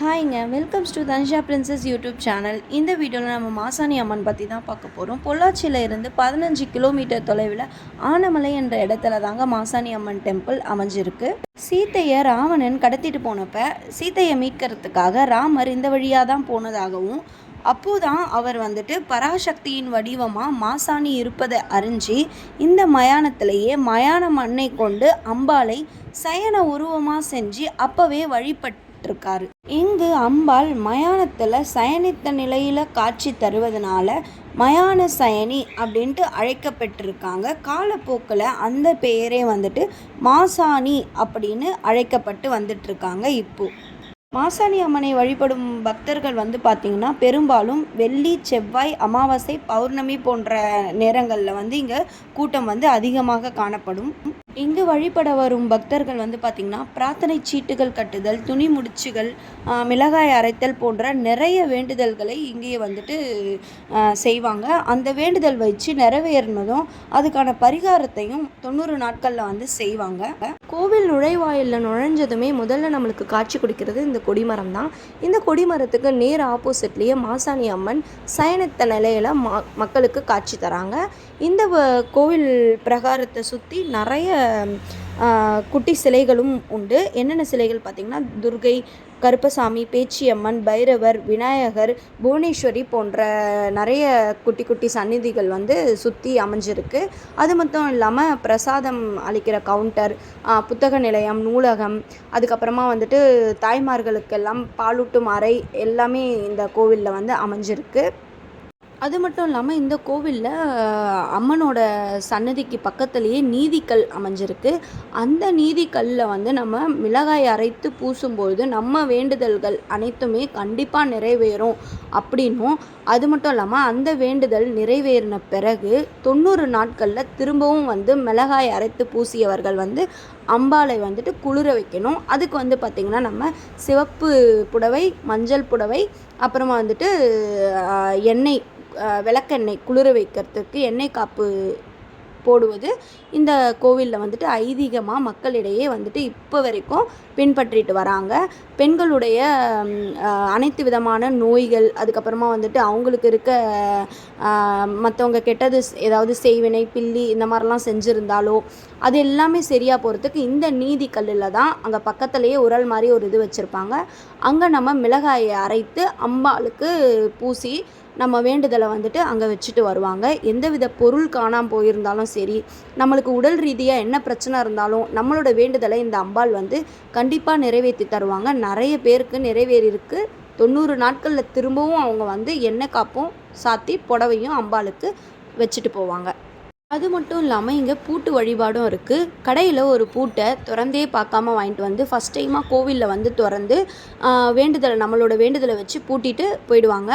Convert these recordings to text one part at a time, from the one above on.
ஹாய்ங்க welcomes to Dhansha princess YouTube channel. இந்த வீடியோவில் நம்ம மாசாணி அம்மன் பற்றி தான் பார்க்க போகிறோம் பொள்ளாச்சியில் இருந்து பதினஞ்சு கிலோமீட்டர் தொலைவில் ஆனமலை என்ற இடத்துல தாங்க மாசாணி அம்மன் டெம்பிள் அமைஞ்சிருக்கு. சீத்தையை ராவணன் கடத்திட்டு போனப்ப சீத்தையை மீட்கிறதுக்காக ராமர் இந்த வழியாக தான் போனதாகவும் அப்போதான் அவர் வந்துட்டு பராசக்தியின் வடிவமாக மாசாணி இருப்பதை அறிஞ்சு இந்த மயானத்திலேயே மயான மண்ணை கொண்டு அம்பாளை சயன உருவமாக செஞ்சு அப்போவே வழிபட்டு இருக்காரு இங்கு அம்பாள் மயானத்தில் சயனித்த நிலையில் காட்சி தருவதனால மயான சயனி அப்படின்ட்டு அழைக்கப்பட்டிருக்காங்க. காலப்போக்கில் அந்த பெயரே வந்துட்டு மாசாணி அப்படின்னு அழைக்கப்பட்டு வந்துட்டு இருக்காங்க இப்போ. மாசாணி அம்மனை வழிபடும் பக்தர்கள் வந்து பார்த்திங்கன்னா பெரும்பாலும் வெள்ளி செவ்வாய் அமாவாசை பௌர்ணமி போன்ற நேரங்களில் வந்து இங்கே கூட்டம் வந்து அதிகமாக காணப்படும். இங்கு வழிபட வரும் பக்தர்கள் வந்து பார்த்திங்கன்னா பிரார்த்தனை சீட்டுகள் கட்டுதல் துணி முடிச்சுகள் மிளகாய் அரைத்தல் போன்ற நிறைய வேண்டுதல்களை இங்கே வந்துட்டு செய்வாங்க. அந்த வேண்டுதல் வச்சு நிறைவேறினதும் அதுக்கான பரிகாரத்தையும் தொண்ணூறு நாட்களில் வந்து செய்வாங்க. கோவில் நுழைவாயிலில் நுழைஞ்சதுமே முதல்ல நம்மளுக்கு காட்சி கொடுக்கிறது இந்த கொடிமரம் தான். இந்த கொடிமரத்துக்கு நேர் ஆப்போசிட்லேயே மாசாணி அம்மன் சயனித்த நிலையில் மா மக்களுக்கு காட்சி தராங்க. இந்த வ- கோவில் பிரகாரத்தை சுற்றி நிறைய குட்டி சிலைகளும் உண்டு. என்னென்ன சிலைகள் பார்த்திங்கன்னா துர்கை கருப்பசாமி பேச்சியம்மன் பைரவர் விநாயகர் புவனேஸ்வரி போன்ற நிறைய குட்டி குட்டி சந்நிதிகள் வந்து சுற்றி அமைஞ்சிருக்கு. அது மட்டும் இல்லாமல் பிரசாதம் அளிக்கிற கவுண்டர் புத்தக நிலையம் நூலகம் அதுக்கப்புறமா வந்துட்டு தாய்மார்களுக்கெல்லாம் பாலூட்டும் அறை எல்லாமே இந்த கோவிலில் வந்து அமைஞ்சிருக்கு. அது மட்டும் இல்லாமல் இந்த கோவிலில் அம்மனோட சன்னதிக்கு பக்கத்துலேயே நீதிக்கல் அமைஞ்சிருக்கு. அந்த நீதிக்கல்லில் வந்து நம்ம மிளகாய் அரைத்து பூசும்பொழுது நம்ம வேண்டுதல்கள் அனைத்துமே கண்டிப்பாக நிறைவேறும் அப்படின்னும். அது மட்டும் இல்லாமல் அந்த வேண்டுதல் நிறைவேறின பிறகு தொண்ணூறு நாட்களில் திரும்பவும் வந்து மிளகாய் அரைத்து பூசியவர்கள் வந்து அம்பாளை வந்துட்டு குளிர வைக்கணும். அதுக்கு வந்து பார்த்திங்கன்னா நம்ம சிவப்பு புடவை மஞ்சள் புடவை அப்புறமா வந்துட்டு எண்ணெய் விளக்கெண்ணெய் குளிர வைக்கிறதுக்கு எண்ணெய் காப்பு போடுவது இந்த கோவிலில் வந்துட்டு ஐதீகமாக மக்களிடையே வந்துட்டு இப்போ வரைக்கும் பின்பற்றிட்டு வராங்க. பெண்களுடைய அனைத்து விதமான நோய்கள் அதுக்கப்புறமா வந்துட்டு அவங்களுக்கு இருக்க மற்றவங்க கெட்டது ஏதாவது செய்வினை பில்லி இந்த மாதிரிலாம் செஞ்சுருந்தாலோ அது எல்லாமே சரியாக போகிறதுக்கு இந்த நீதி கல்லில் தான் அங்கே பக்கத்துலேயே உரல் மாதிரி ஒரு இது வச்சுருப்பாங்க. அங்கே நம்ம மிளகாயை அரைத்து அம்பாளுக்கு பூசி நம்ம வேண்டுதலை வந்துட்டு அங்கே வச்சுட்டு வருவாங்க. எந்தவித பொருள் காணாமல் போயிருந்தாலும் சரி நம்மளுக்கு உடல் ரீதியாக என்ன பிரச்சனை இருந்தாலும் நம்மளோட வேண்டுதலை இந்த அம்பாள் வந்து கண்டிப்பாக நிறைவேற்றி தருவாங்க. நிறைய பேருக்கு நிறைவேறியிருக்கு. தொண்ணூறு நாட்களில் திரும்பவும் அவங்க வந்து எண்ணெய் காப்பும் சாத்தி புடவையும் அம்பாளுக்கு வச்சுட்டு போவாங்க. அது மட்டும் இல்லாமல் இங்கே பூட்டு வழிபாடும் இருக்குது கடையில் ஒரு பூட்டை திறந்தே பார்க்காம வாங்கிட்டு வந்து ஃபஸ்ட் டைமாக கோவிலில் வந்து திறந்து வேண்டுதலை நம்மளோட வேண்டுதலை வச்சு பூட்டிட்டு போயிடுவாங்க.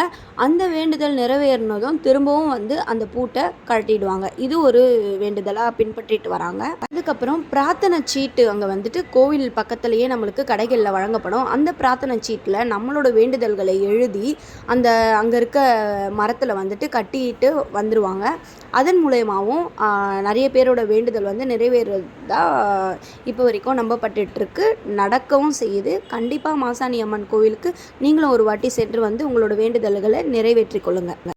அந்த வேண்டுதல் நிறைவேறினதும் திரும்பவும் வந்து அந்த பூட்டை கழட்டிடுவாங்க. இது ஒரு வேண்டுதலாக பின்பற்றிட்டு வராங்க. அதுக்கப்புறம் பிரார்த்தனை சீட்டு அங்கே வந்துட்டு கோவில் பக்கத்துலேயே நம்மளுக்கு கடைகளில் வழங்கப்படும். அந்த பிரார்த்தனை சீட்டில் நம்மளோட வேண்டுதல்களை எழுதி அந்த அங்கே இருக்க மரத்தில் வந்துட்டு கட்டிட்டு வந்துடுவாங்க அதன் மூலயமாவும் நிறைய பேரோட வேண்டுதல் வந்து நிறைவேறதா இப்போ வரைக்கும் நம்பப்பட்டுருக்கு நடக்கவும் செய்யுது. கண்டிப்பாக மாசாணி அம்மன் கோவிலுக்கு நீங்களும் ஒரு வாட்டி சென்று வந்து உங்களோட வேண்டுதல்களை நிறைவேற்றிக் கொள்ளுங்கள்